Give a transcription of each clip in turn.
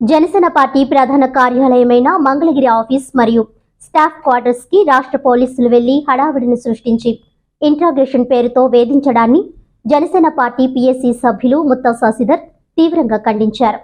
Janasena party ప్రధాన కార్యాలయమైన Mangalagiri office మరియు స్టాఫ్ క్వార్టర్స్కి రాష్ట్ర పోలీసులు వెళ్ళి హడావిడిని సృష్టించి ఇంట్రాగేషన్ పేరుతో వేధించడాన్ని జనసేన పార్టీ పీఎస్సీ సభ్యులు ముత్తా శశిధర్ తీవ్రంగా ఖండించారు.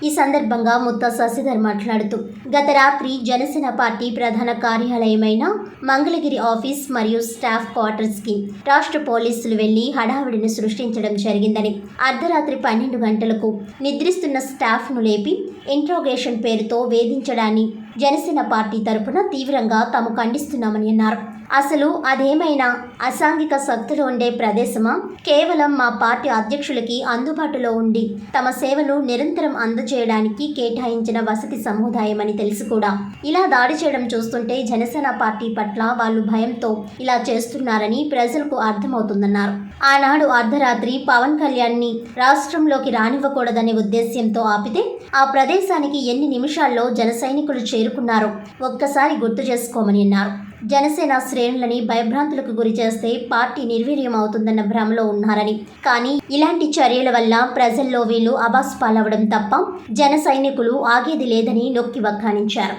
ఈ సందర్భంగా ముత్తా శశిధర్ మాట్లాడుతూ గత రాత్రి జనసేన పార్టీ ప్రధాన కార్యాలయమైన మంగళగిరి ఆఫీస్ మరియు స్టాఫ్ క్వార్టర్స్కి రాష్ట్ర పోలీసులు వెళ్ళి హడావిడిని సృష్టించడం జరిగిందని అర్ధరాత్రి పన్నెండు గంటలకు నిద్రిస్తున్న స్టాఫ్ను లేపి ఇంట్రోగేషన్ పేరుతో వేధించడాన్ని జనసేన పార్టీ తరపున తీవ్రంగా తాము ఖండిస్తున్నామని అన్నారు. అసలు అదేమైనా అసాంఘిక శక్తులు ఉండే ప్రదేశమా? కేవలం మా పార్టీ అధ్యక్షులకి అందుబాటులో ఉండి తమ సేవలు నిరంతరం అందజేయడానికి కేటాయించిన వసతి సముదాయమని తెలిసి కూడా. ఇలా దాడి చేయడం చూస్తుంటే జనసేన పార్టీ పట్ల వాళ్ళు భయంతో ఇలా చేస్తున్నారని ప్రజలకు అర్థమవుతుందన్నారు. ఆనాడు అర్ధరాత్రి పవన్ కళ్యాణ్ని రాష్ట్రంలోకి రానివ్వకూడదనే ఉద్దేశ్యంతో ఆపితే ఆ ప్రదేశానికి ఎన్ని నిమిషాల్లో జన సైనికులు చేరుకున్నారు ఒక్కసారి గుర్తు చేసుకోమని అన్నారు. జనసేన శ్రేణులని భయభ్రాంతులకు గురి చేస్తే పార్టీ నిర్వీర్యం అవుతుందన్న భ్రమలో ఉన్నారని. కానీ ఇలాంటి చర్యల వల్ల ప్రజల్లో వీళ్ళు అబాస్ పాలవడం తప్ప జన సైనికులు ఆగేది లేదని నొక్కి వక్కానించారు.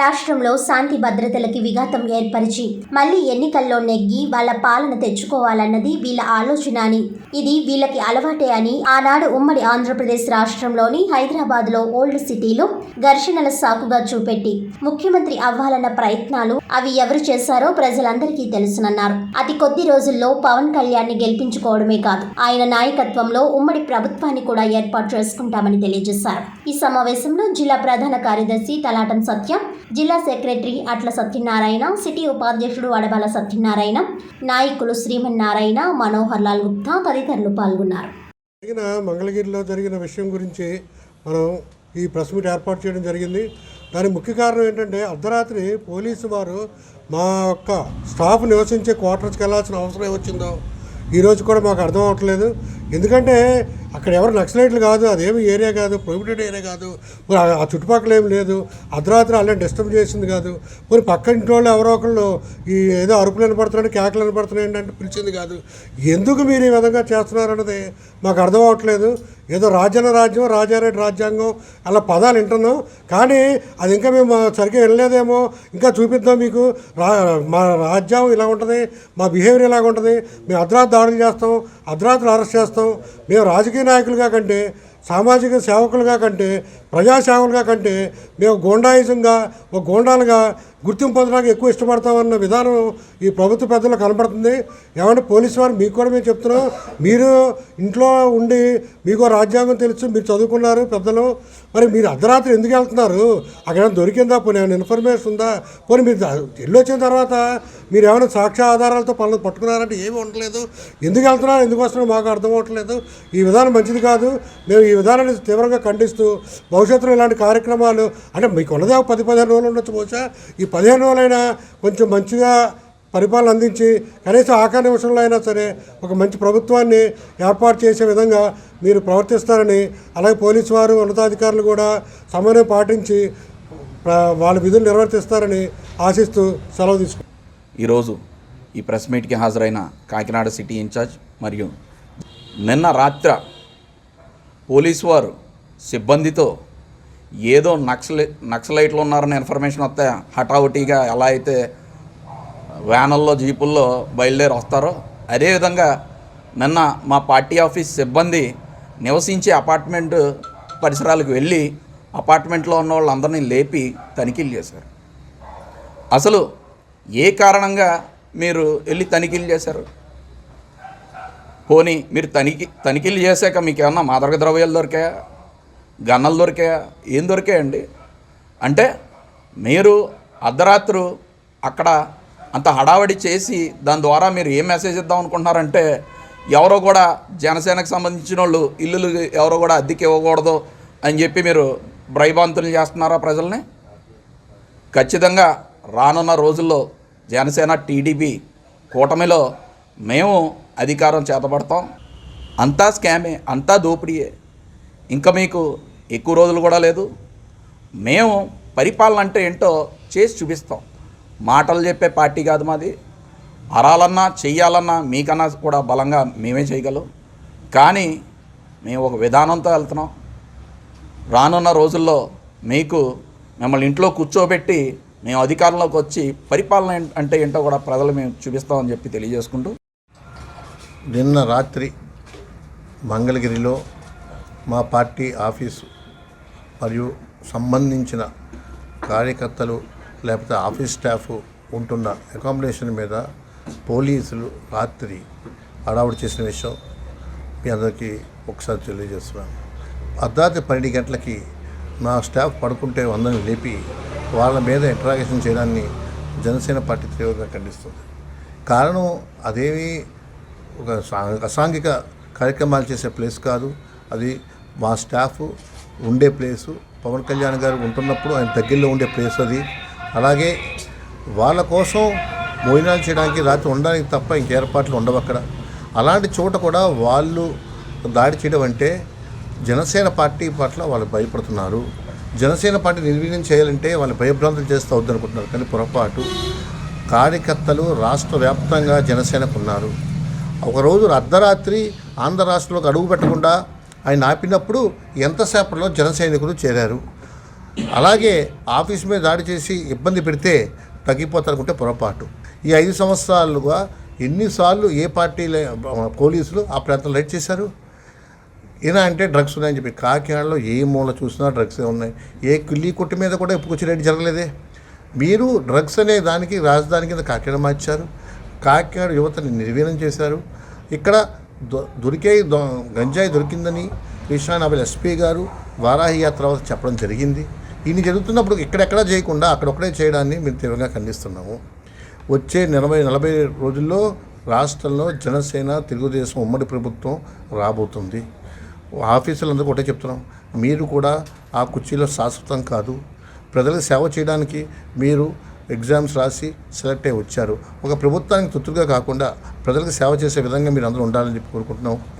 రాష్ట్రంలో శాంతి భద్రతలకి విఘాతం ఏర్పరిచి మళ్ళీ ఎన్నికల్లో నెగ్గి వాళ్ళ పాలన తెచ్చుకోవాలన్నది వీళ్ళ ఆలోచన అని. ఇది వీళ్ళకి అలవాటే అని ఆనాడు ఉమ్మడి ఆంధ్రప్రదేశ్ రాష్ట్రంలోని హైదరాబాద్లో ఓల్డ్ సిటీలో ఘర్షణల సాకుగా చూపెట్టి ముఖ్యమంత్రి అవ్వాలన్న ప్రయత్నాలు అవి ఎవరు చేశారో ప్రజలందరికీ తెలుసునన్నారు. అతి కొద్ది రోజుల్లో పవన్ కళ్యాణ్ని గెలిపించుకోవడమే కాదు ఆయన నాయకత్వంలో ఉమ్మడి ప్రభుత్వాన్ని కూడా ఏర్పాటు చేసుకుంటామని తెలియజేశారు. ఈ సమావేశంలో జిల్లా ప్రధాన కార్యదర్శి తలాటం సత్యం జిల్లా సెక్రటరీ అట్ల సత్యనారాయణ సిటీ ఉపాధ్యక్షుడు అడబాల సత్యనారాయణ నాయకులు శ్రీమన్నారాయణ మనోహర్ లాల్ గుప్తా తదితరులు పాల్గొన్నారు. జరిగిన మంగళగిరిలో జరిగిన విషయం గురించి మనం ఈ ప్రెస్ మీట్ ఏర్పాటు చేయడం జరిగింది. దాని ముఖ్య కారణం ఏంటంటే అర్ధరాత్రి పోలీసు వారు మా యొక్క స్టాఫ్ నివసించే క్వార్టర్స్కి వెళ్ళాల్సిన అవసరం ఏమొచ్చిందో ఈరోజు కూడా మాకు అర్థం అవ్వట్లేదు ఎందుకంటే అక్కడ ఎవరు నక్సలైట్లు కాదు అదేమి ఏరియా కాదు ప్రొహిబిటెడ్ ఏరియా కాదు. మరి ఆ- చుట్టుపక్కల ఏం లేదు. అర్ధరాత్రి అలా డిస్టర్బ్ చేసింది కాదు. మరి పక్క ఇంటి వాళ్ళు ఎవరో ఒకళ్ళు ఈ ఏదో అరుపులు వినపడుతున్నాడు కేకలు వినపడుతున్నాయి అంటే పిలిచింది కాదు. ఎందుకు మీరు ఈ విధంగా చేస్తున్నారన్నది మాకు అర్థం అవ్వట్లేదు. ఏదో రాజ్యాల రాజ్యం రాజారెడ్డి రాజ్యాంగం అలా పదాలు వింటున్నాం. కానీ అది ఇంకా మేము సరిగ్గా వెళ్ళలేదేమో ఇంకా చూపిద్దాం మీకు. రా మా రాజ్యం ఇలా ఉంటుంది మా బిహేవియర్ ఇలాగ ఉంటుంది మేము అర్ధరాత్రి దాడులు చేస్తాం అర్ధరాత్రులు అరెస్ట్ చేస్తాం. మేము రాజకీయ నాయకులుగా కంటే సామాజిక సేవకులుగా కంటే ప్రజాసేవలుగా కంటే మేము గోండాయిజంగా ఒక గోండాలుగా గుర్తింపు పొందడానికి ఎక్కువ ఇష్టపడతామన్న విధానం ఈ ప్రభుత్వ పెద్దలు కనబడుతుంది. ఏమంటే పోలీసు వారు మీకు కూడా మేము చెప్తున్నాం. మీరు ఇంట్లో ఉండి మీకు రాజ్యాంగం తెలుసు మీరు చదువుకున్నారు పెద్దలు. మరి మీరు అర్ధరాత్రి ఎందుకు వెళ్తున్నారు? అక్కడ ఏమైనా దొరికిందా? పోనీ ఏమైనా ఇన్ఫర్మేషన్ ఉందా? పోనీ మీరు వెళ్ళి వచ్చిన తర్వాత మీరు ఏమైనా సాక్ష్య ఆధారాలతో పనులు పట్టుకున్నారంటే ఏమీ ఉండలేదు. ఎందుకు వెళ్తున్నారు? ఎందుకు వస్తున్నారో? మాకు అర్థం అవ్వట్లేదు. ఈ విధానం మంచిది కాదు. మేము ఈ విధానాన్ని తీవ్రంగా ఖండిస్తూ భవిష్యత్తులో ఇలాంటి కార్యక్రమాలు అంటే మీకు ఉన్నదే పది పదిహేను రోజులు ఉండొచ్చు బహుశా. ఈ పదిహేను రోజులైనా కొంచెం మంచిగా పరిపాలన అందించి కనీసం ఆఖరి నిమిషంలో అయినా సరే ఒక మంచి ప్రభుత్వాన్ని ఏర్పాటు చేసే విధంగా మీరు ప్రవర్తిస్తారని అలాగే పోలీసు వారు ఉన్నతాధికారులు కూడా సమన్వయం పాటించి వాళ్ళ విధులు నిర్వర్తిస్తారని ఆశిస్తూ సెలవు తీసుకు ఈరోజు ఈ ప్రెస్ మీట్కి హాజరైన కాకినాడ సిటీ ఇన్ఛార్జ్ మరియు నిన్న రాత్ర పోలీసు వారు సిబ్బందితో ఏదో నక్సలై నక్సలైట్లు ఉన్నారన్న ఇన్ఫర్మేషన్ వస్తే హఠావుటీగా ఎలా అయితే వ్యానుల్లో జీపుల్లో బయలుదేరి వస్తారో అదేవిధంగా నిన్న మా పార్టీ ఆఫీస్ సిబ్బంది నివసించే అపార్ట్మెంట్ పరిసరాలకు వెళ్ళి అపార్ట్మెంట్లో ఉన్న వాళ్ళందరినీ లేపి తనిఖీలు చేశారు. అసలు ఏ కారణంగా మీరు వెళ్ళి తనిఖీలు చేశారు? పోనీ మీరు తనిఖీ తనిఖీలు చేశాక మీకు ఏమన్నా మాదక ద్రవ్యాలు దొరికాయా? గన్నలు దొరికాయా? ఏం దొరికాయండి? అంటే మీరు అర్ధరాత్రు అక్కడ అంత హడావడి చేసి దాని ద్వారా మీరు ఏం మెసేజ్ ఇద్దాం అనుకుంటున్నారంటే ఎవరో కూడా జనసేనకు సంబంధించిన వాళ్ళు ఇల్లులు ఎవరో కూడా అద్దెకి ఇవ్వకూడదు అని చెప్పి మీరు భయభాంతులు చేస్తున్నారా ప్రజల్ని? ఖచ్చితంగా రానున్న రోజుల్లో జనసేన టీడీపీ కూటమిలో మేము అధికారం చేతపడతాం. అంతా స్కామే అంతా దోపిడీయే. ఇంకా మీకు ఎక్కువ రోజులు కూడా లేదు. మేము పరిపాలన అంటే ఏంటో చేసి చూపిస్తాం. మాటలు చెప్పే పార్టీ కాదు మాది. అరాలన్నా చెయ్యాలన్నా మీకన్నా కూడా బలంగా మేమే చేయగలం. కానీ మేము ఒక విధానంతో వెళ్తున్నాం. రానున్న రోజుల్లో మీకు మిమ్మల్ని ఇంట్లో కూర్చోబెట్టి మేము అధికారంలోకి వచ్చి పరిపాలన అంటే ఏంటో కూడా ప్రజలు మేము చూపిస్తామని చెప్పి తెలియజేసుకుంటూ నిన్న రాత్రి మంగళగిరిలో మా పార్టీ ఆఫీసు మరియు సంబంధించిన కార్యకర్తలు లేకపోతే ఆఫీస్ స్టాఫ్ ఉంటున్న అకామిడేషన్ మీద పోలీసులు రాత్రి అడావుడు చేసిన విషయం మీ అందరికీ ఒకసారి తెలియజేస్తున్నాను. అర్ధరాత్రి పన్నెండు గంటలకి నా స్టాఫ్ పడుకుంటే అందరిని లేపి వాళ్ళ మీద ఇంటరాగేషన్ చేయడాన్ని జనసేన పార్టీ తీవ్రంగా ఖండిస్తుంది. కారణం అదేమీ ఒక అసాంఘిక కార్యక్రమాలు చేసే ప్లేస్ కాదు. అది మా స్టాఫ్ ఉండే ప్లేసు. పవన్ కళ్యాణ్ గారు ఉంటున్నప్పుడు ఆయన దగ్గరలో ఉండే ప్లేస్ అది. అలాగే వాళ్ళ కోసం భోజనాలు చేయడానికి రాత్రి ఉండడానికి తప్ప ఇంక ఏర్పాట్లు ఉండవు అక్కడ. అలాంటి చోట కూడా వాళ్ళు దాడి చేయడం అంటే జనసేన పార్టీ పట్ల వాళ్ళు భయపడుతున్నారు. జనసేన పార్టీ నిర్వీర్యం చేయాలంటే వాళ్ళు భయభ్రాంతులు చేస్తూ వద్దనుకుంటున్నారు. కానీ పొరపాటు కార్యకర్తలు రాష్ట్ర వ్యాప్తంగా జనసేనకు ఉన్నారు. ఒకరోజు అర్ధరాత్రి ఆంధ్ర రాష్ట్రంలోకి అడుగు పెట్టకుండా ఆయన ఆపినప్పుడు ఎంతసేపట్లో జన సైనికులు చేరారు. అలాగే ఆఫీస్ మీద దాడి చేసి ఇబ్బంది పెడితే తగ్గిపోతారనుకుంటే పొరపాటు. ఈ ఐదు సంవత్సరాలుగా ఎన్నిసార్లు ఏ పార్టీ పోలీసులు ఆ ప్రాంతంలో రైడ్ చేశారు? ఇలా అంటే డ్రగ్స్ ఉన్నాయని చెప్పి కాకినాడలో ఏ మూల చూసినా డ్రగ్స్ ఉన్నాయి. ఏ కిల్లి కొట్టు మీద కూడా ఎప్పుకొచ్చి రైడ్ జరగలేదే. మీరు డ్రగ్స్ అనే దానికి రాజధాని కింద కాకినాడ మార్చారు. కాకినాడ యువతని నిర్వీర్యం చేశారు. ఇక్కడ దొ- దొరికే దొ- గంజాయి దొరికిందని కృష్ణానబల్ ఎస్పీ గారు వారాహి యాత్ర చెప్పడం జరిగింది. ఇన్ని జరుగుతున్నప్పుడు ఇక్కడెక్కడా చేయకుండా అక్కడొక్కడే చేయడాన్ని మేము తీవ్రంగా ఖండిస్తున్నాము. వచ్చే నలభై నలభై రోజుల్లో రాష్ట్రంలో జనసేన తెలుగుదేశం ఉమ్మడి ప్రభుత్వం రాబోతుంది. ఆఫీసులందరూ ఒకటే చెప్తున్నాం. మీరు కూడా ఆ కుర్చీలో శాశ్వతం కాదు. ప్రజలకు సేవ చేయడానికి మీరు ఎగ్జామ్స్ రాసి సెలెక్ట్ అయ్యి వచ్చారు. ఒక ప్రభుత్వానికి తుత్తుగా కాకుండా ప్రజలకు సేవ చేసే విధంగా మీరు అందరూ ఉండాలని చెప్పి కోరుకుంటున్నాం.